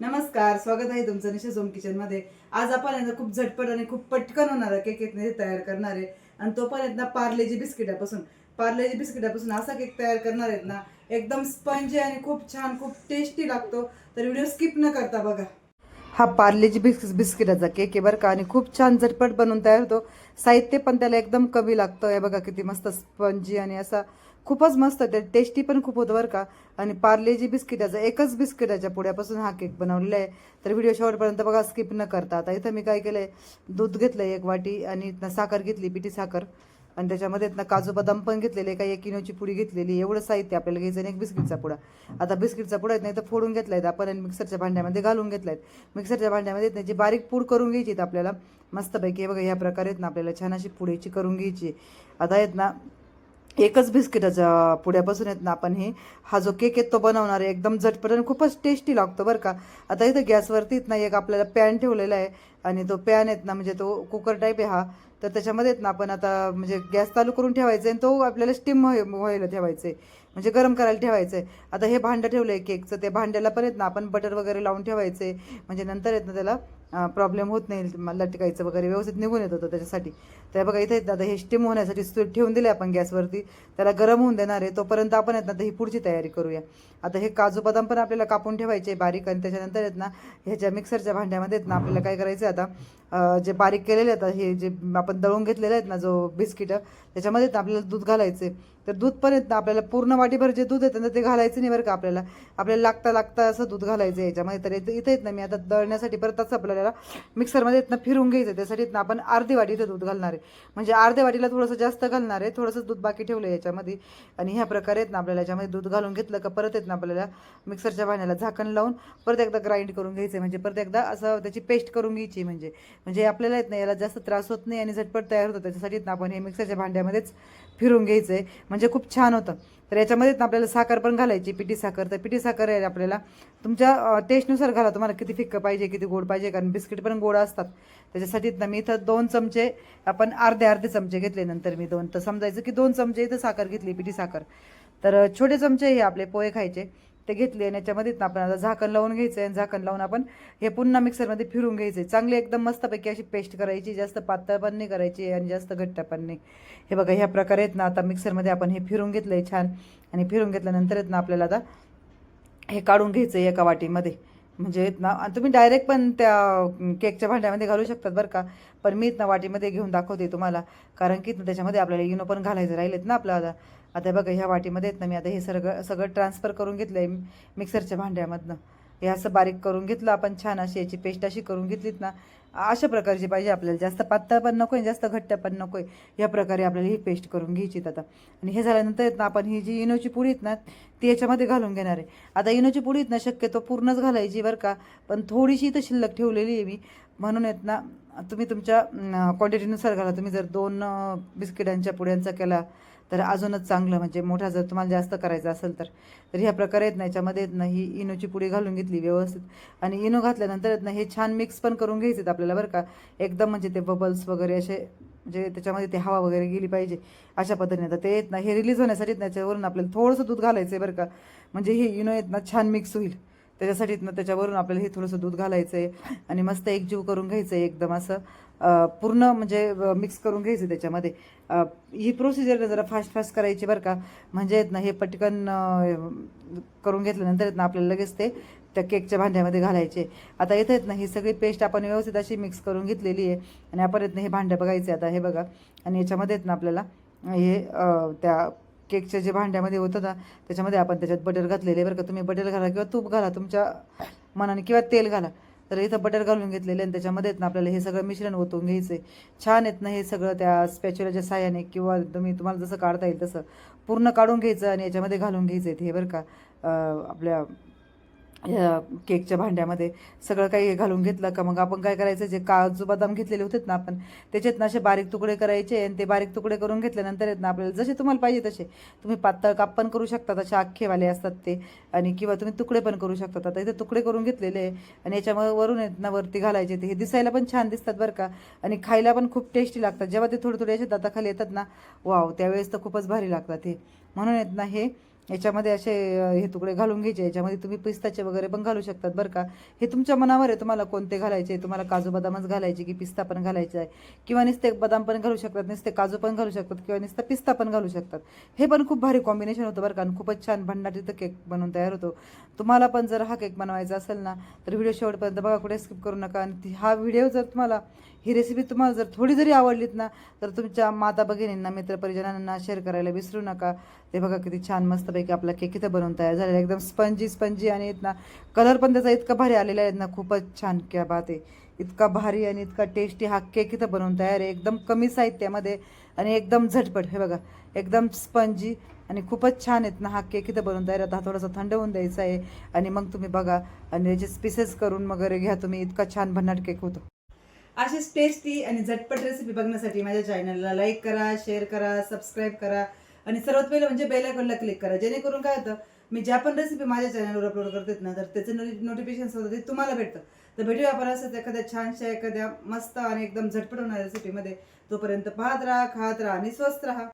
नमस्कार स्वागत आहे तुमचं निशा झोम किचनमध्ये. आज आपण आहे खूप झटपट आणि खूप पटकन होणारा केक एक नाही तयार करणार आहे. आणि तो पण आहेत ना पार्लेजी बिस्किटापासून पार्लेजी बिस्किटापासून असा केक तयार करणार आहेत ना एकदम स्पंजी आणि खूप छान खूप टेस्टी लागतो. तर व्हिडिओ स्किप न करता बघा. हा पार्लेजी बिस्क बिस्किटाचा केक आहे बरं का. आणि खूप छान झटपट बनवून तयार होतो. साहित्य पण त्याला एकदम कमी लागतं हे बघा किती मस्त स्पंजी आणि असा खूपच मस्त ते टेस्टी पण खूप होतं बरं का. आणि पार्लेजी बिस्किटाचा एकच बिस्किटाच्या पुड्यापासून हा केक बनवलेला आहे. तर व्हिडिओ शेवटपर्यंत बघा स्किप न करता. आता इथं मी काय केलं आहे दूध घेतलं एक वाटी आणि साखर घेतली पिठी साखर. आणि त्याच्यामध्ये ना काजू बदाम पण घेतलेले काही एक किलोची पुडी घेतलेली एवढं साहित्य आपल्याला घ्यायचं आणि एक बिस्किटचा पुडा. आता बिस्किटचा पुडा येत नाही तर फोडून घेतलाय आपण मिक्सरच्या भांड्यामध्ये घालून घेतलाय. मिक्सरच्या भांड्यामध्ये त्याची बारीक पूड करून घ्यायची आपल्याला मस्तपैकी बघा ह्या प्रकारे आहेत ना आपल्याला छान अशी पुडेची करून घ्यायची. आता आहेत ना एकच बिस्किटाच्या पुड्यापासून आहेत ना आपण हे. हा जो केक आहे तो बनवणार आहे. एकदम झटपट आणि खूपच टेस्टी लागतो बरं का. आता इथं गॅसवरती ना एक आपल्याला पॅन ठेवलेला आहे आणि तो पॅन आहेत ना म्हणजे तो कुकर टाईप आहे हा. तर त्याच्यामध्ये ना आपण आता म्हणजे गॅस चालू करून ठेवायचा आहे आणि तो आपल्याला स्टीम हो-, व्हायला ठेवायचं आहे म्हणजे गरम करायला ठेवायचं आहे आता हे भांडं ठेवलं आहे केकचं. ते भांड्याला पण आहेत ना आपण बटर वगैरे लावून ठेवायचं आहे म्हणजे नंतर आहेत ना त्याला प्रॉब्लेम होत नाही. लटकायचं वगैरे व्यवस्थित निघून येत होतं त्याच्यासाठी. तर बघा इथे ना आता हे स्टीम होण्यासाठी सु- ठेवून दिले आपण गॅसवरती. त्याला गरम होऊन देणार आहे. तोपर्यंत आपण आहेत ना तर ही पुढची तयारी करूया. आता हे काजू बदाम पण आपल्याला कापून ठेवायचे बारीक. आणि त्याच्यानंतर आहेत ना ह्याच्या मिक्सरच्या भांड्यामध्ये आहेत ना आपल्याला काय करायचं आता जे बारीक केलेले आहेत हे जे आपण दळून घेतलेले आहेत ना जो बिस्किट त्याच्यामध्ये ना आपल्याला दूध घालायचे तर दूध पण आपल्याला पूर्ण वाटीभर जे दूध येतं ना ते घालायचं नाही बरं का आपल्याला. आपल्याला लागता लागता असं दूध घालायचं याच्यामध्ये. तर इथं इथं येत ना मी आता दळण्यासाठी परत असं आपल्याला मिक्सरमध्ये येत ना फिरून घ्यायचं. त्यासाठी ना आपण अर्धी वाटी इथं दूध घालणार आहे. म्हणजे अर्ध्या वाटीला थोडंसं जास्त घालणार आहे. थोडंसं दूध बाकी ठेवलं आहे याच्यामध्ये. आणि ह्या प्रकारे येत ना आपल्याला याच्यामध्ये दूध घालून घेतलं का परत येत ना आपल्याला मिक्सरच्या भांड्याला झाकण लावून परत एकदा ग्राइंड करून घ्यायचं आहे. म्हणजे परत एकदा असं त्याची पेस्ट करून घ्यायची म्हणजे. म्हणजे आपल्याला येत नाही याला जास्त त्रास होत नाही आणि झटपट तयार होतं. त्याच्यासाठी ना आपण हे मिक्सरच्या भांड्यामध्येच फिरून घ्यायचं आहे म्हणजे म्हणजे खूप छान होतं. तर याच्यामध्ये ना आपल्याला साखर पण घालायची पिठी साखर. तर पिठी साखर आहे आपल्याला. तुमच्या टेस्टनुसार घाला. तुम्हाला किती फिक्कं पाहिजे किती गोड पाहिजे कारण बिस्किट पण गोड असतात. त्याच्यासाठी ना मी इथं दोन चमचे आपण अर्धे अर्धे चमचे घेतले नंतर मी दोन. तर समजायचं की दोन चमचे इथं साखर घेतली पिठी साखर. तर छोटे चमचे हे आपले पोहे खायचे. ते घेतले आणि याच्यामध्ये ना आपण आता झाकण लावून घ्यायचं आणि झाकण लावून आपण हे पुन्हा मिक्सरमध्ये फिरून घ्यायचे चांगली एकदम मस्तपैकी अशी पेस्ट करायची जास्त पातळ पण नाही करायची आणि जास्त घट्ट पण नाही. हे बघा ह्या प्रकारे आहेत ना आता मिक्सरमध्ये आपण हे फिरून घेतलं आहे छान. आणि फिरून घेतल्यानंतर आहेत ना आपल्याला आता हे काढून घ्यायचं आहे एका वाटीमध्ये. म्हणजे आहेत ना तुम्ही डायरेक्ट पण त्या केकच्या भांड्यामध्ये घालू शकतात बरं का. पण मी ना वाटीमध्ये घेऊन दाखवते तुम्हाला. कारण की त्याच्यामध्ये आपल्याला इनो पण घालायचं राहिलेत ना आपल्याला आता बघा ह्या वाटीमध्ये आहेत ना मी आता हे सगळं सगळं ट्रान्सफर करून घेतलं आहे मिक्सरच्या भांड्यामधनं. हे असं बारीक करून घेतलं आपण छान अशी याची पेस्ट अशी करून घेतलीत ना अशा प्रकारची पाहिजे आपल्याला. जास्त पातळ पण नको आहे जास्त घट्ट पण नको आहे या प्रकारे आपल्याला ही पेस्ट करून घ्यायची आता. आणि हे झाल्यानंतर आहेत ना आपण ही जी इनोची पुडी आहेत ना ती याच्यामध्ये घालून घेणार आहे. आता इनोची पुडी आहेत ना शक्यतो पूर्णच घालायची बरं का पण थोडीशी तर शिल्लक ठेवलेली आहे मी. म्हणून आहेत ना तुम्ही तुमच्या क्वांटिटीनुसार घाला. तुम्ही जर दोन बिस्किटांच्या पुड्यांचा केला तर अजूनच चांगलं म्हणजे मोठा जर तुम्हाला जास्त करायचा असेल तर. तर ह्या प्रकारे आहेत ना याच्यामध्ये आहेत ना ही इनोची पुडी घालून घेतली व्यवस्थित. आणि इनो घातल्यानंतर आहेत ना हे छान मिक्स पण करून घ्यायचे आहेत आपल्याला बरं का. एकदम म्हणजे ते बबल्स वगैरे असे म्हणजे त्याच्यामध्ये ते हवा वगैरे गेली पाहिजे अशा पद्धतीने. आता ते येत ना हे रिलीज होण्यासाठी त्याच्यावरून आपल्याला थोडंसं दूध घालायचं आहे बरं का. म्हणजे हे इनो आहेत ना छान मिक्स होईल. त्याच्यासाठी ना त्याच्यावरून आपल्याला हे थोडंसं दूध घालायचं आहे आणि मस्त एकजीव करून घ्यायचं आहे एकदम असं. पूर्ण म्हणजे मिक्स करून घ्यायचं त्याच्यामध्ये. ही प्रोसिजर जरा फास्ट फास्ट करायची बरं का. म्हणजे आहेत ना हे पटकन करून घेतल्यानंतर आहेत ना आपल्याला लगेच ते त्या केकच्या भांड्यामध्ये घालायचे. आता येत आहेत ना ही सगळी पेस्ट आपण व्यवस्थित अशी मिक्स करून घेतलेली आहे. आणि आपण येत ना हे भांडं बघायचे आता हे बघा. आणि याच्यामध्ये आहेत ना आपल्याला हे त्या केकच्या जे भांड्यामध्ये होतं ना त्याच्यामध्ये आपण त्याच्यात बटर घातलेले बरं का. तुम्ही बटर घाला किंवा तूप घाला तुमच्या मनाने किंवा तेल घाला. तर इथं बटर घालून घेतलेले आणि त्याच्यामध्ये आहेत ना आपल्याला हे सगळं मिश्रण ओतून घ्यायचं. आहे छान येत ना हे सगळं त्या स्पॅच्युलाच्या साह्याने किंवा तुम्ही तुम्हाला जसं काढता येईल तसं. पूर्ण काढून घ्यायचं आणि याच्यामध्ये घालून घ्यायचं आहे हे बरं का आपल्या केकच्या भांड्यामध्ये सगळं काही घालून घेतलं का मग आपण काय करायचं? जे काजू बदाम घेतलेले होते ना आपण त्याच्यात ना असे बारीक तुकडे करायचे आणि ते बारीक तुकडे करून घेतल्यानंतर आहेत ना आपल्याला जसे तुम्हाला पाहिजे तसे. तुम्ही पातळ काप पण करू शकता तसे अख्खेवाले असतात ते आणि किंवा तुम्ही तुकडे पण करू शकता. आता इथे तुकडे करून घेतलेले आहे आणि याच्यामध्ये वरून आहेत ना वरती घालायचे ते. हे दिसायला पण छान दिसतात बरं का आणि खायला पण खूप टेस्टी लागतात. जेव्हा ते थोडे थोडे असे दाताखाली येतात ना वाव त्यावेळेस तर खूपच भारी लागतात हे. म्हणून आहेत ना हे याच्यामध्ये असे हे तुकडे घालून घ्यायचे. याच्यामध्ये तुम्ही पिस्ताचे वगैरे पण घालू शकतात बरं का. हे तुमच्या मनावर आहे तुम्हाला कोणते घालायचे तुम्हाला काजू बदामच घालायचे की पिस्ता पण घालायचा आहे? किंवा नुसते बदाम पण घालू शकतात नुसते काजू पण घालू शकतात किंवा नुसतं पिस्ता पण घालू शकतात. हे पण खूप भारी कॉम्बिनेशन होतं बरं का आणि खूपच छान भन्नाटीचं केक बनवून तयार होतो. तुम्हाला पण जर हा केक बनवायचा असेल ना तर व्हिडिओ शेवटपर्यंत बघा कुठे स्किप करू नका. आणि हा व्हिडिओ जर तुम्हाला ही रेसिपी तुम्हाला जर थोडी जरी आवडलीत ना तर तुमच्या माता भगिनींना मित्रपरिजनांना शेअर करायला विसरू नका. ते बघा किती छान मस्त मस्तपैकी आपला केक इथं बनवून तयार झालेला एकदम स्पंजी स्पंजी आणि ना कलर पण त्याचा इतका भारी आलेला आहे ना खूपच छान. क्या बात आहे. इतका भारी आणि इतका टेस्टी हा केक इथं बनवून तयार आहे. एकदम कमी साहित्यामध्ये आणि एकदम झटपट. हे बघा एकदम स्पंजी आणि खूपच छान आहेत ना हा केक इथं बनवून तयार आता हा थोडासा थंड होऊन द्यायचा आहे. आणि मग तुम्ही बघा आणि याचे पीसेस करून वगैरे घ्या तुम्ही. इतका छान भन्नाट केक होतो. अशीच टेस्टी आणि झटपट रेसिपी बघण्यासाठी माझ्या चॅनलला लाईक करा शेअर करा सबस्क्राईब करा. आणि सर्वात पहिलं म्हणजे बेल आयकॉनला क्लिक करा. जेणेकरून काय होतं मी ज्या पण रेसिपी माझ्या चॅनलवर अपलोड करते ना तर त्याचं नोटिफिकेशन होतं ते तुम्हाला भेटतं. तर भेटूया आपण असंच एखाद्या छानशा एखाद्या मस्त आणि एकदम झटपट होणाऱ्या रेसिपीमध्ये तोपर्यंत पाहत राहा खात राहा आणि स्वस्त राहा.